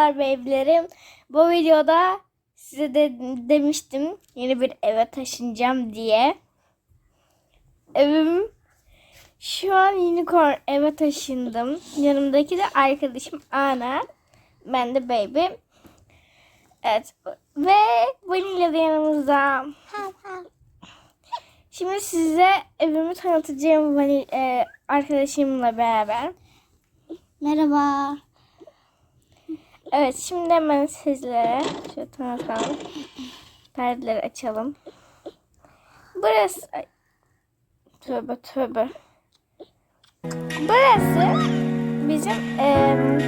beylerim. Bu videoda size de demiştim yeni bir eve taşınacağım diye. Evim şu an unicorn eve taşındım. Yanımdaki de arkadaşım Ana. Ben de baby. Evet. Ve Vanilla da yanımızda. Şimdi size evimi tanıtacağım Vanilla, e, arkadaşımla beraber. Merhaba. Evet şimdi hemen sizlere şöyle tanıtalım. Perdeleri açalım. Burası ay, tövbe tövbe. Burası bizim em,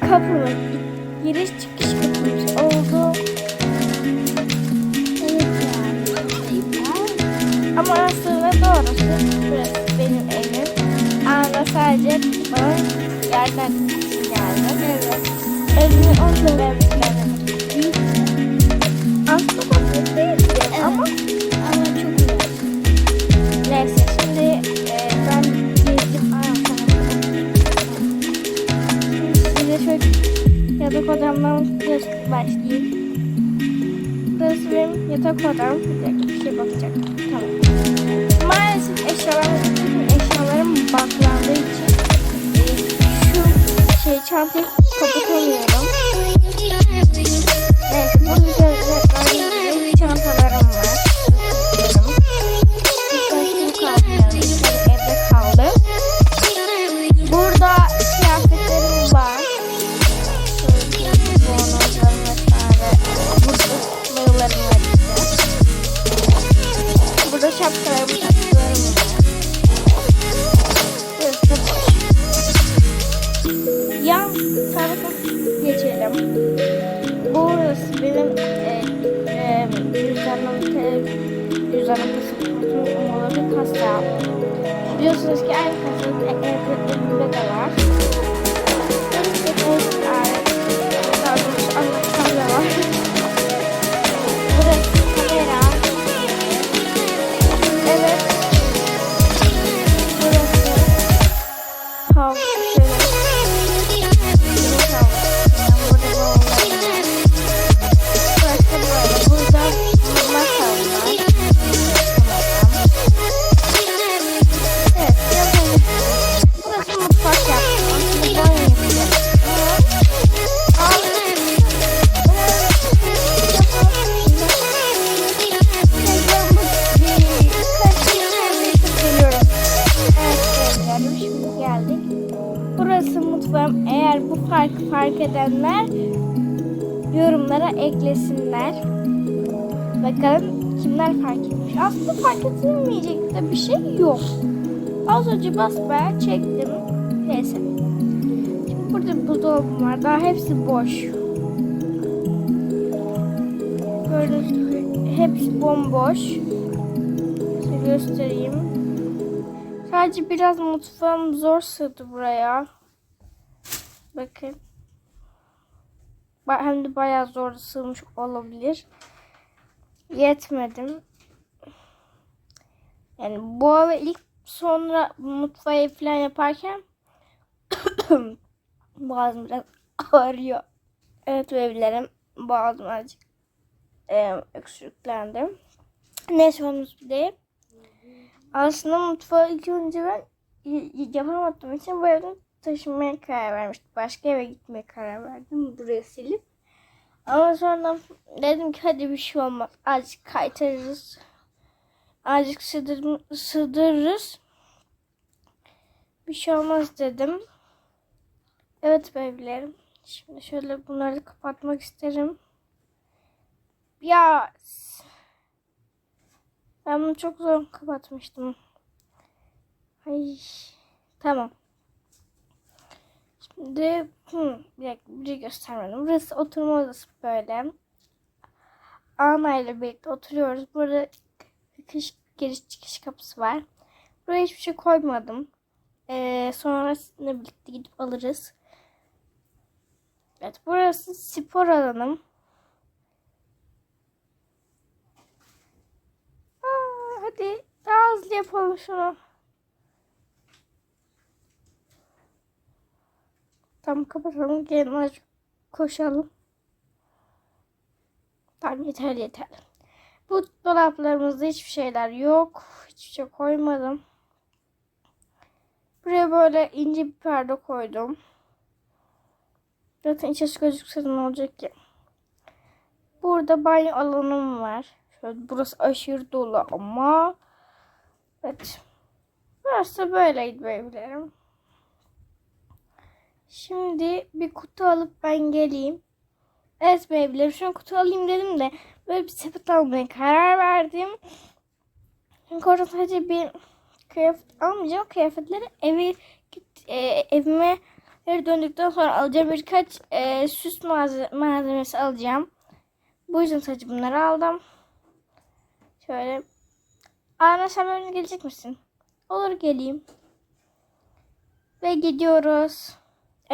kapımız. Giriş çıkış Vermişler. Aslında ama çok güzel. Neyse şimdi e, ben gezdim ayaklarımı. Size şöyle yatak odamdan başlayayım. Burası benim yatak odam. Bir bir şey bakacak. Tamam. Maalesef eşyalarım, eşyalarım baklandığı için e, şu şey çantayı Yan tarafa geçelim. Burası benim e, e, cüzdanım, cüzdanım, pasaportum, umurları kasa. Biliyorsunuz ki aynı kasanın e, e, evimde de var. Burası mutfağım. Eğer bu farkı fark edenler yorumlara eklesinler. Bakalım kimler fark etmiş. Aslında fark edilmeyecek de bir şey yok. Az önce basbaya çektim. Neyse. Şimdi burada buzdolabım var. Daha hepsi boş. Gördüğünüz gibi hepsi bomboş. Size göstereyim. Sadece biraz mutfağım zor sığdı buraya. Bakın. Ba- Hem de bayağı zor sığmış olabilir. Yetmedim. Yani bu eve ilk sonra mutfağı falan yaparken boğazım biraz ağrıyor. Evet evlerim boğazım azıcık e, öksürüklendi. Neyse onu değil. Aslında mutfağı ilk önce ben y- y- yapamadığım için bu evden taşınmaya karar vermiştim. Başka eve gitmeye karar verdim. Buraya silip. Ama sonra dedim ki hadi bir şey olmaz. Azıcık kaytarırız. Azıcık sığdır, sığdırırız. Bir şey olmaz dedim. Evet beylerim. Şimdi şöyle bunları kapatmak isterim. Ya ben bunu çok zor kapatmıştım. Ay tamam. Şimdi hı, bir dakika bir göstermedim. Burası oturma odası böyle. Ana ile birlikte oturuyoruz. Burada kış, giriş çıkış kapısı var. Buraya hiçbir şey koymadım. Ee, sonra sizinle birlikte gidip alırız. Evet burası spor alanım. Aa, hadi daha hızlı yapalım şunu. Tam kapatalım. Gelin koşalım. Tamam yeter yeter. Bu dolaplarımızda hiçbir şeyler yok. Hiçbir şey koymadım. Buraya böyle ince bir perde koydum. Zaten içerisi gözükse de ne olacak ki? Burada banyo alanım var. Şöyle burası aşırı dolu ama. Evet. Burası böyleydi evlerim. Şimdi bir kutu alıp ben geleyim. Evet beybilerim şu an kutu alayım dedim de böyle bir sepet almaya karar verdim. Çünkü orada sadece bir kıyafet almayacağım. Kıyafetleri eve git, e, evime geri döndükten sonra alacağım birkaç e, süs malze- malzemesi alacağım. Bu yüzden sadece bunları aldım. Şöyle. Ana sen benimle gelecek misin? Olur geleyim. Ve gidiyoruz.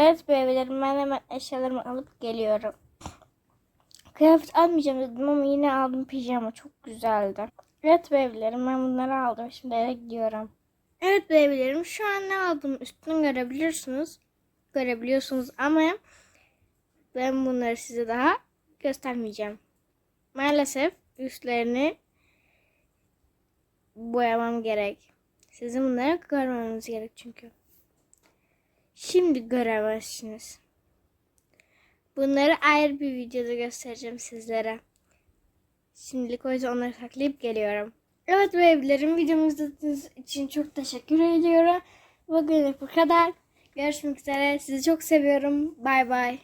Evet bebelerim ben hemen eşyalarımı alıp geliyorum. Kıyafet almayacağım dedim ama yine aldım pijama. Çok güzeldi. Evet bebelerim ben bunları aldım. Şimdi eve gidiyorum. Evet bebelerim şu an ne aldım üstünü görebilirsiniz. Görebiliyorsunuz ama ben bunları size daha göstermeyeceğim. Maalesef üstlerini boyamam gerek. Sizin bunları görmemeniz gerek çünkü. Şimdi göremezsiniz. Bunları ayrı bir videoda göstereceğim sizlere. Şimdilik o yüzden onları saklayıp geliyorum. Evet bebelerim videomu izlediğiniz için çok teşekkür ediyorum. Bugünlük bu kadar. Görüşmek üzere. Sizi çok seviyorum. Bay bay.